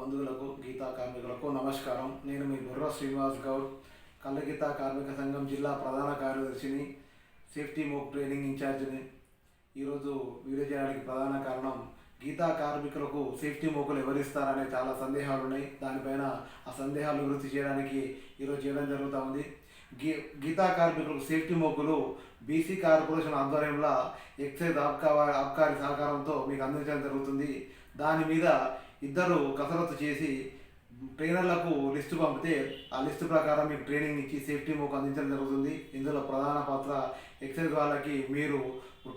బంధువులకు గీతా కార్మికులకు నమస్కారం. నేను మీ బుర్ర శ్రీనివాస్ గౌడ్. కళ్ళగీత కార్మిక సంఘం జిల్లా ప్రధాన కార్యదర్శిని సేఫ్టీ మోక్ ట్రైనింగ్ ఇన్ఛార్జిని. ఈరోజు వీడియో చేయడానికి ప్రధాన కారణం గీతా కార్మికులకు సేఫ్టీ మోకులు ఎవరిస్తారనే చాలా సందేహాలు ఉన్నాయి. దానిపైన ఆ సందేహాలు నివృత్తి చేయడానికి ఈరోజు చేయడం జరుగుతూ ఉంది. గీ గీతా కార్మికులకు సేఫ్టీ మోకులు బీసీ కార్పొరేషన్ ఆధ్వర్యంలో ఎక్సైజ్ ఆబ్కా ఆబ్కారీ సహకారంతో మీకు అందించడం జరుగుతుంది. దాని మీద ఇద్దరు కసరత్తు చేసి ట్రైనర్లకు లిస్టు పంపితే ఆ లిస్టు ప్రకారం మీకు ట్రైనింగ్ ఇచ్చి సేఫ్టీ మోకు అందించడం జరుగుతుంది. ఇందులో ప్రధాన పాత్ర ఎక్సైజ్ వాళ్ళకి మీరు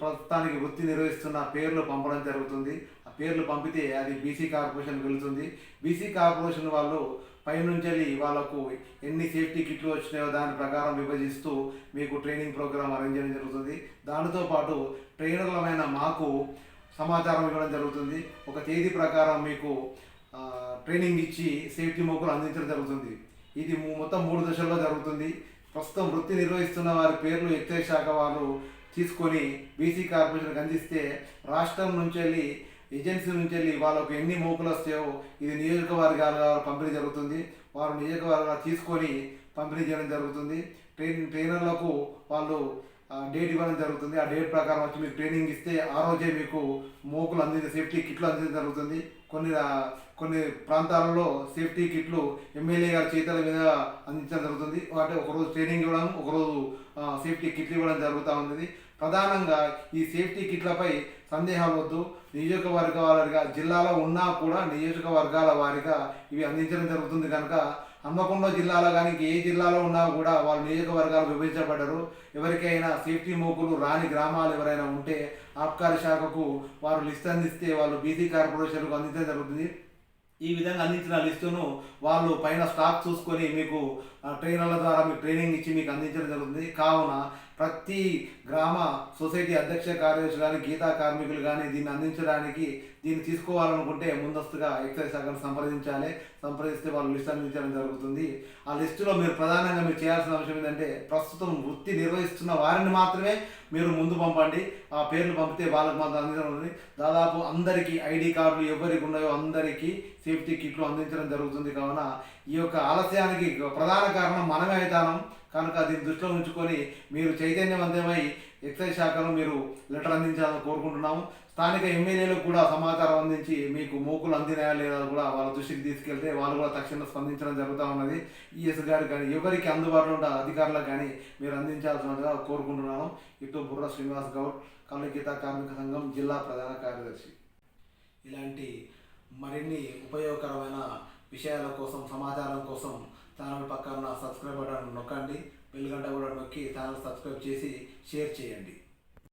ప్రస్తుతానికి వృత్తి నిర్వహిస్తున్న పేర్లు పంపడం జరుగుతుంది. ఆ పేర్లు పంపితే అది బీసీ కార్పొరేషన్ వెళుతుంది. బీసీ కార్పొరేషన్ వాళ్ళు పైనుంచి వాళ్ళకు ఎన్ని సేఫ్టీ కిట్లు వచ్చినాయో దాని ప్రకారం విభజిస్తూ మీకు ట్రైనింగ్ ప్రోగ్రామ్ అరేంజ్ చేయడం జరుగుతుంది. దానితో పాటు ట్రైనర్లమైన మాకు సమాచారం ఇవ్వడం జరుగుతుంది. ఒక తేదీ ప్రకారం మీకు ట్రైనింగ్ ఇచ్చి సేఫ్టీ మోకులు అందించడం జరుగుతుంది. ఇది మొత్తం మూడు దశల్లో జరుగుతుంది. ప్రస్తుతం వృత్తి నిర్వహిస్తున్న వారి పేర్లు ఎక్సైజ్ శాఖ వారు తీసుకొని బీసీ కార్పొరేషన్కి అందిస్తే రాష్ట్రం నుంచి వెళ్ళి ఏజెన్సీ నుంచి వెళ్ళి వాళ్ళకు ఎన్ని మోకులు వస్తాయో ఇది నియోజకవర్గాల పంపిణీ జరుగుతుంది. వారు నియోజకవర్గాలు తీసుకొని పంపిణీ చేయడం జరుగుతుంది. ట్రైన్ ట్రైనర్లకు వాళ్ళు డేట్ ఇవ్వడం జరుగుతుంది. ఆ డేట్ ప్రకారం వచ్చి మీకు ట్రైనింగ్ ఇస్తే ఆ రోజే మీకు మోకులు అందించే సేఫ్టీ కిట్లు అందించడం జరుగుతుంది. కొన్ని కొన్ని ప్రాంతాలలో సేఫ్టీ కిట్లు ఎమ్మెల్యే గారి చేతుల మీద అందించడం జరుగుతుంది. వాటి ఒకరోజు ట్రైనింగ్ ఇవ్వడం ఒకరోజు సేఫ్టీ కిట్లు ఇవ్వడం జరుగుతూ ఉంది ప్రధానంగా ఈ సేఫ్టీ కిట్లపై సందేహాలు వద్దు. నియోజకవర్గ వారిగా జిల్లాలో ఉన్నా కూడా నియోజకవర్గాల వారిగా ఇవి అందించడం జరుగుతుంది కనుక హన్మకొండ జిల్లాలో కానీ ఏ జిల్లాలో ఉన్నా కూడా వాళ్ళు నియోజకవర్గాలు విభజించబడ్డారు. ఎవరికైనా సేఫ్టీ మోకులు రాని గ్రామాలు ఎవరైనా ఉంటే ఆబ్కారి శాఖకు వారు లిస్ట్ అందిస్తే వాళ్ళు బీసీ కార్పొరేషన్కు అందించడం జరుగుతుంది. ఈ విధంగా అందించిన లిస్టును వాళ్ళు పైన స్టాక్ చూసుకొని మీకు ట్రైనర్ల ద్వారా మీకు ట్రైనింగ్ ఇచ్చి మీకు అందించడం జరుగుతుంది. కావున ప్రతి గ్రామ సొసైటీ అధ్యక్ష కార్యదర్శి కానీ గీతా కార్మికులు కానీ దీన్ని అందించడానికి దీన్ని తీసుకోవాలనుకుంటే ముందస్తుగా ఎక్సైజ్ శాఖను సంప్రదించాలి. సంప్రదిస్తే వాళ్ళు లిస్ట్ అందించడం జరుగుతుంది. ఆ లిస్టులో మీరు ప్రధానంగా మీరు చేయాల్సిన అంశం ఏంటంటే ప్రస్తుతం వృత్తి నిర్వహిస్తున్న వారిని మాత్రమే మీరు ముందు పంపండి. ఆ పేర్లు పంపితే వాళ్ళకి మాత్రం అందించడం ఉంటుంది దాదాపు అందరికీ ఐడి కార్డులు ఎవరికి ఉన్నాయో అందరికీ సేఫ్టీ కిట్లు అందించడం జరుగుతుంది. కావున ఈ యొక్క ఆలస్యానికి ప్రధాన కారణం మనమే అవుతాం కనుక దీన్ని దృష్టిలో ఉంచుకొని మీరు చైతన్యవంతమై ఎక్సైజ్ శాఖలో మీరు లెటర్ అందించాలని కోరుకుంటున్నాము. స్థానిక ఎమ్మెల్యేలకు కూడా సమాచారం అందించి మీకు మోకులు అందినాయా లేదా కూడా వాళ్ళ దృష్టికి తీసుకెళ్తే వాళ్ళు కూడా తక్షణ స్పందించడం జరుగుతూ ఉన్నది. ఈఎస్ గారు కానీ ఎవరికి అందుబాటులో ఉన్న అధికారులకు కానీ మీరు అందించాల్సినట్టుగా కోరుకుంటున్నాను ఇటు బుర్ర శ్రీనివాస్ గౌడ్ కళ్ళగీత కార్మిక సంఘం జిల్లా ప్రధాన కార్యదర్శి. ఇలాంటి మరిన్ని ఉపయోగకరమైన విషయాల కోసం సమాచారం కోసం ఛానల్ పక్కన సబ్స్క్రైబ్ బటన్ నొక్కండి బెల్ గంట కూడా నొక్కి ఛానల్ సబ్స్క్రైబ్ చేసి షేర్ చేయండి.